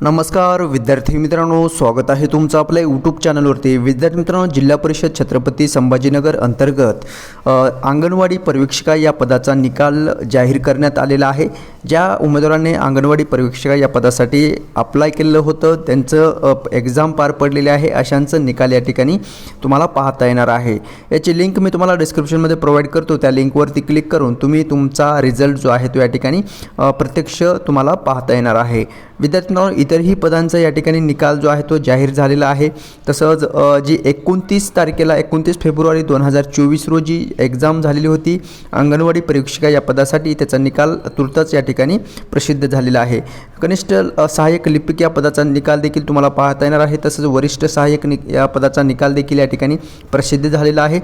नमस्कार विद्यार्थी मित्रांनो स्वागत आहे तुमचं आपल्या यूट्यूब चॅनलवरती विद्यार्थी मित्रांनो जिल्हा परिषद छत्रपती संभाजीनगर अंतर्गत अंगणवाडी पर्यवेक्षिका या पदाचा निकाल जाहीर करण्यात आलेला आहे. ज्या उमेदवारांनी अंगणवाडी पर्यवेक्षिका या पदासाठी अप्लाय केलेलं होतं त्यांचं एक्झाम पार पडलेले आहे अशांचं निकाल या ठिकाणी तुम्हाला पाहता येणार आहे. याची लिंक मी तुम्हाला डिस्क्रिप्शनमध्ये प्रोव्हाइड करतो. त्या लिंकवरती क्लिक करून तुम्ही तुमचा रिझल्ट जो आहे तो या ठिकाणी प्रत्यक्ष तुम्हाला पाहता येणार आहे. विद्यार्थ्यांना इतरही पदांचा या ठिकाणी निकाल जो आहे तो जाहीर झालेला आहे. तसंच जी एकोणतीस तारखेला एकोणतीस फेब्रुवारी दोन हजार चोवीस रोजी एक्झाम झालेली होती. अंगणवाडी परीक्षिका या पदासाठी त्याचा निकाल तुर्तच या ठिकाणी प्रसिद्ध झालेला आहे. कनिष्ठ सहाय्यक लिपिक या पदाचा निकाल देखील तुम्हाला पाहता येणार आहे. तसंच वरिष्ठ सहाय्यक नि या पदाचा निकाल देखील या ठिकाणी प्रसिद्ध झालेला आहे.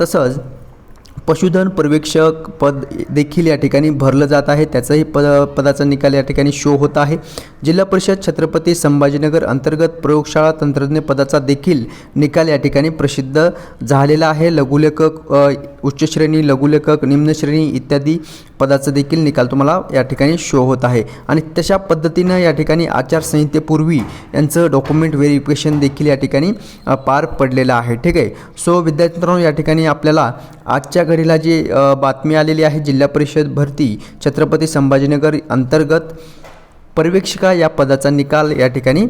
तसंच पशुधन पर्यवेक्षक पद देखील या ठिकाणी भरलं जात आहे. त्याचाही पद पदाचा निकाल या ठिकाणी शो होत आहे. जिल्हा परिषद छत्रपती संभाजीनगर अंतर्गत प्रयोगशाळा तंत्रज्ञ पदाचा देखील निकाल या ठिकाणी प्रसिद्ध झालेला आहे. लघुलेखक उच्च श्रेणी लघुलेखक निम्न श्रेणी इत्यादी पदाचा देखील निकाल तुम्हाला या ठिकाणी शो होत आहे. आणि तशा पद्धतीनं या ठिकाणी आचारसंहितेपूर्वी यांचं डॉक्युमेंट व्हेरिफिकेशन देखील या ठिकाणी पार पडलेलं आहे. ठीक आहे? सो विद्यार्थी मित्रांनो या ठिकाणी आपल्याला आजच्या घडीला जी बातमी आलेली आहे जिल्हा परिषद भरती छत्रपती संभाजीनगर अंतर्गत पर्यवेक्षिका या पदाचा निकाल या ठिकाणी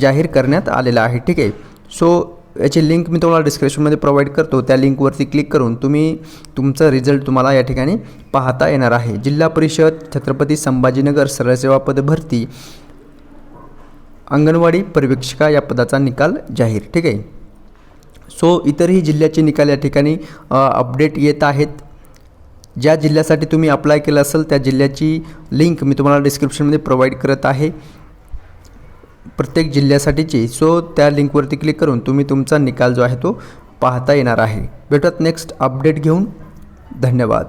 जाहीर करण्यात आलेला आहे. ठीक आहे? सो याची लिंक मी तुम्हाला डिस्क्रिप्शनमध्ये प्रोव्हाइड करतो. त्या लिंकवरती क्लिक करून तुम्ही तुमचं रिझल्ट तुम्हाला या ठिकाणी पाहता येणार आहे. जिल्हा परिषद छत्रपती संभाजीनगर सरळसेवा पद भरती अंगणवाडी पर्यवेक्षिका या पदाचा निकाल जाहीर. ठीक आहे? सो इतरही जिल्ह्याचे निकाल या ठिकाणी अपडेट येत आहेत. ज्या जिल्ह्यासाठी तुम्ही अप्लाय केलं असेल त्या जिल्ह्याची लिंक मी तुम्हाला डिस्क्रिप्शनमध्ये प्रोव्हाइड करत आहे. प्रत्येक जिल्ह्यासाठीची. सो त्या लिंकवरती क्लिक करून तुम्ही तुमचा निकाल जो आहे तो पाहता येणार आहे. भेटत नेक्स्ट अपडेट घेऊन. धन्यवाद.